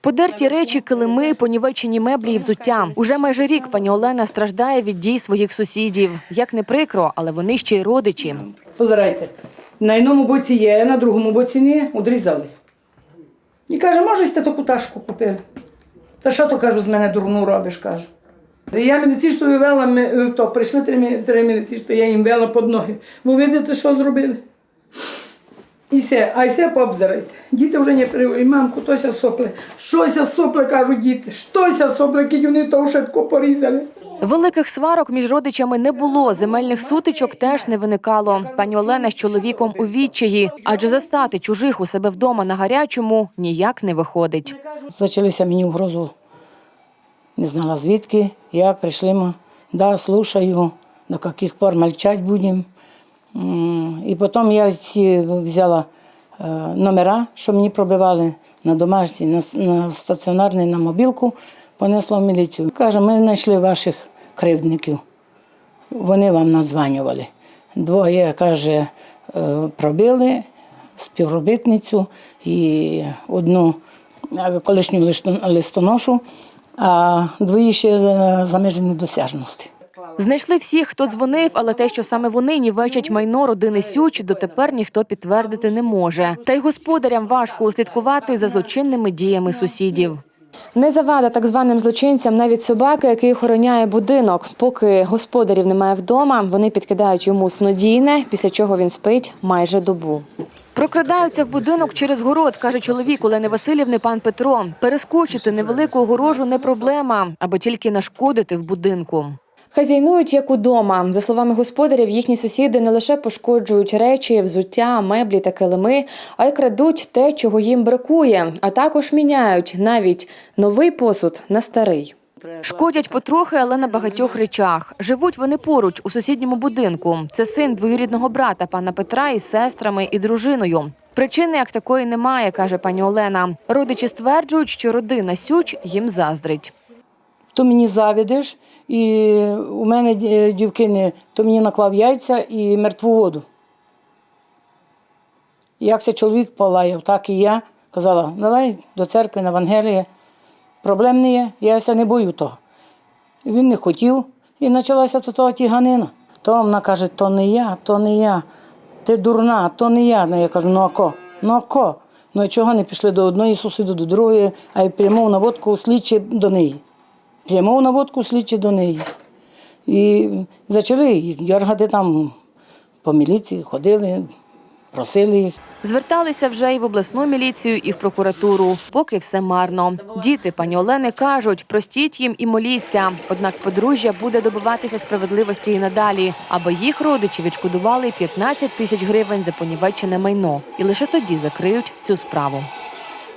Подерті речі, килими, понівечені меблі і взуття. Уже майже рік пані Олена страждає від дій своїх сусідів. Як не прикро, але вони ще й родичі. Позирайте. На одному боці є, на другому боці ні, одрізали. І каже, може, сте таку ташку купили. Та що то кажу, з мене дурну робиш, кажу. Я медицинство вела, ми- то прийшли три, три медицинства, я їм вела під ноги. Ви видите, що зробили? І все, а все пообзирайте. Діти вже не привели, мамку, тося сопле. Щося сопле, кажуть діти, щося сопле, кидюни то швидко порізали. Великих сварок між родичами не було. Земельних сутичок теж не виникало. Пані Олена з чоловіком у відчаї, адже застати чужих у себе вдома на гарячому ніяк не виходить. Почалися мені угрозу. Не знала звідки, як прийшли ми. Да, слушаю, до яких пор мовчати будемо. І потім я ці взяла е, номера, що мені пробивали на домашній, на, на стаціонарний, на мобілку, понесла в міліцію. Каже, ми знайшли ваших кривдників. Вони вам надзванювали. Двоє, каже, е, пробили співробітницю і одну е, колишню листоношу, а двоє ще за, межі недосяжності. Знайшли всіх, хто дзвонив, але те, що саме вони нівечать майно родини Сюч, дотепер ніхто підтвердити не може. Та й господарям важко услідкувати за злочинними діями сусідів. Не завада так званим злочинцям навіть собака, який охороняє будинок. Поки господарів немає вдома, вони підкидають йому снодійне, після чого він спить майже добу. Прокрадаються в будинок через город, каже чоловік Олени Васильівни пан Петро. Перескочити невелику огорожу не проблема, аби тільки нашкодити в будинку. Хазяйнують як удома. За словами господарів, їхні сусіди не лише пошкоджують речі, взуття, меблі та килими, а й крадуть те, чого їм бракує, а також міняють навіть новий посуд на старий. Шкодять потрохи, але на багатьох речах. Живуть вони поруч у сусідньому будинку. Це син двоюрідного брата пана Петра із сестрами і дружиною. Причини як такої немає, каже пані Олена. Родичі стверджують, що родина Сюч їм заздрить. То мені завідеш, і у мене ді- дівкини, то мені наклав яйця і мертву воду. Як це чоловік полаяв, так і я казала, давай до церкви на Евангеліє. Проблем не є, я не бою того. Він не хотів, і почалася то того тіганина. То вона каже, то не я, то не я. Ти дурна, то не я. Ну я кажу, ну а ко? Ну а ко? Ну і чого не пішли до одної сусіди, до другої, а й прямов наводку слідчі до неї. Прямов наводку слідчі до неї. І почали їх дергати там по міліції, ходили, просили їх. Зверталися вже і в обласну міліцію, і в прокуратуру. Поки все марно. Діти пані Олени кажуть, простіть їм і моліться. Однак подружжя буде добиватися справедливості і надалі, аби їх родичі відшкодували 15 тисяч гривень за понівечене майно, і лише тоді закриють цю справу.